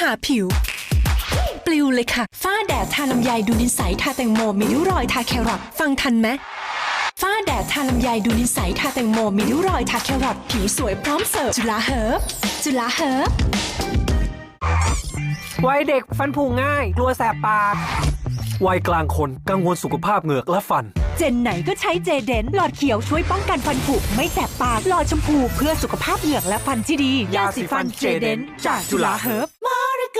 หาผิว ปลิวเลยค่ะ ฝ้าแดดทาลำไยดูนิสัยทาแตงโมมีริ้วรอยทาแครอทฟังทันไหมฝ้าแดดทาลำไยดูนิสัยทาแตงโมมีริ้วรอยทาแครอทผิวสวยพร้อมเสิร์ฟจุฬาเฮิร์บจุฬาเฮิร์บวัยเด็กฟันผุง่าย กลัวแสบปากวัยกลางคนกังวลสุขภาพเหงือกและฟัน เจนไหนก็ใช้เจเดนหลอดเขียวช่วยป้องกันฟันผุไม่แสบปากหลอดชมพูเพื่อสุขภาพเหงือกและฟันที่ดี ยาสีฟันเจเดนจากจุฬาเฮิร์บ ไ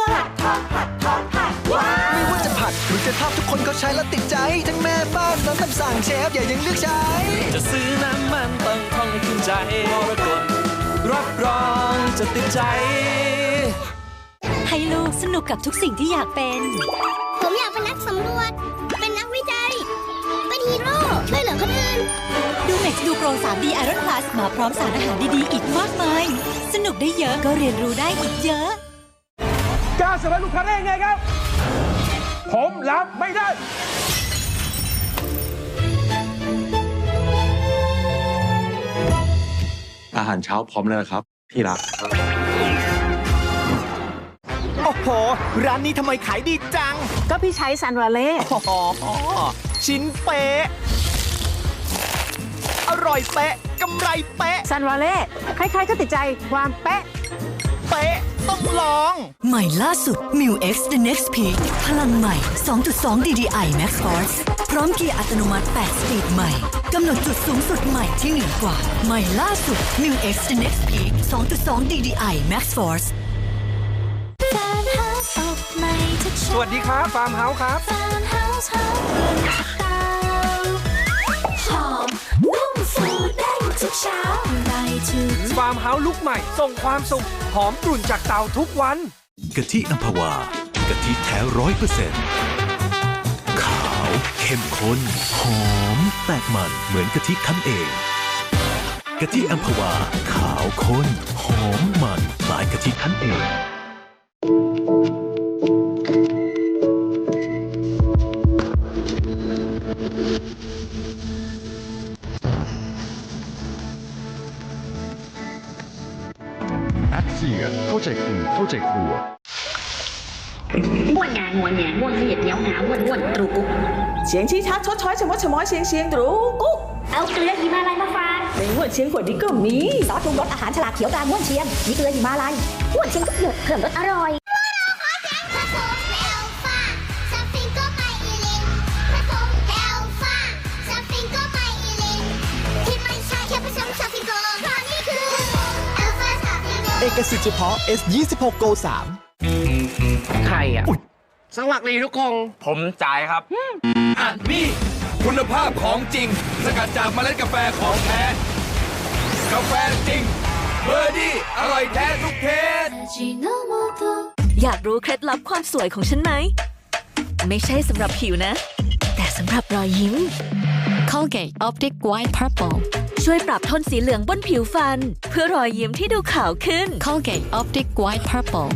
ม่ว่าจะผัดหรือจะทอดทุกคนก็ใช้แล้วติดใจ ทั้งแม่บ้านน้องคำสั่งเชฟอย่ายังเลือกใช้ จะซื้อน้ำมันต้องท่องให้ขึ้นใจมรกตรับรองจะติดใจ ให้ลูกสนุกกับทุกสิ่งที่อยากเป็น ผมอยากเป็นนักสำรวจ เป็นนักวิจัย เป็นฮีโร่ช่วยเหลือคนอื่น ดูเม็กซ์ดูโปร 3D Iron Plus มาพร้อมสารอาหารดีๆ อีกมากมาย สนุกได้เยอะก็เรียนรู้ได้อีกเยอะ กล้าสมัครลูกค้าได้ไงครับ ผมรับไม่ได้อาหารเช้าพร้อมแล้วนะครับ ที่รัก โอ้โห ร้านนี้ทำไมขายดีจัง ก็พี่ใช้ซันวาเล่อ๋อชิ้นเป๊ะ อร่อยเป๊ะกำไรเป๊ะซันวาเล่ใครๆก็ติดใจความเป๊ะ เป๊ะ ต้องลอง ใหม่ล่าสุด m u X The Next Peak พลังใหม่ 2.2 DDI Max Force พร้อมเกียร์อัตโนมัติ 8 สปีดใหม่กำหนดจุดสูงสุดใหม่ที่เหนือกว่า ใหม่ล่าสุด m u X The Next Peak 2.2 DDI Max Force สวัสดีครับฟาร์มเฮาส์ครับ ฟาร์มเฮาส์ลุกใหม่ ส่งความสุข หอมกลุ่นจากเตาทุกวันกะทิอัมพวากะทิแท้ร้อยเปอร์เซ็นต์ขาวเข้มข้นหอม แตกมันเหมือนกะทิคั้นเองกะทิอัมพวา ขาวข้นหอมมันคล้ายกะทิคั้นเอง แอดเสียเข้าใจคุณเข้าใจครัวม่วนงานม่วนแหนม่วนเสียดเหนียวหนาม่วนม่วนตรูกุ๊กเสียงชี้ชัดชดช้อยชะมดชะม้อยเสียงเสียงตรูกุ๊กเอาเกลือหิมาลัยมาฝากในม่วนเชียงขวดนี้ก็มีซอสปรุงรสอาหารฉลากเขียวตราม่วนเชียงมีเกลือหิมาลัยม่วนเชียงทุกหยดเพิ่มรสอร่อย ทธิ์เฉพาะ S26 Go 3ใครอะ สวัสดีทุกคน ผมจ่ายครับอะนี่คุณภาพของจริง สกัดจากเมล็ดกาแฟของแท้ กาแฟจริง เบอร์ดี้ อร่อยแท้ทุกเคสอยากรู้เคล็ดลับความสวยของฉันไหม ไม่ใช่สำหรับผิวนะ แต่สำหรับรอยยิ้ม Colgate Optic White Purple ช่วยปรับโทนสีเหลืองบนผิวฟัน เพื่อรอยยิ้มที่ดูขาวขึ้น Colgate Optic White Purple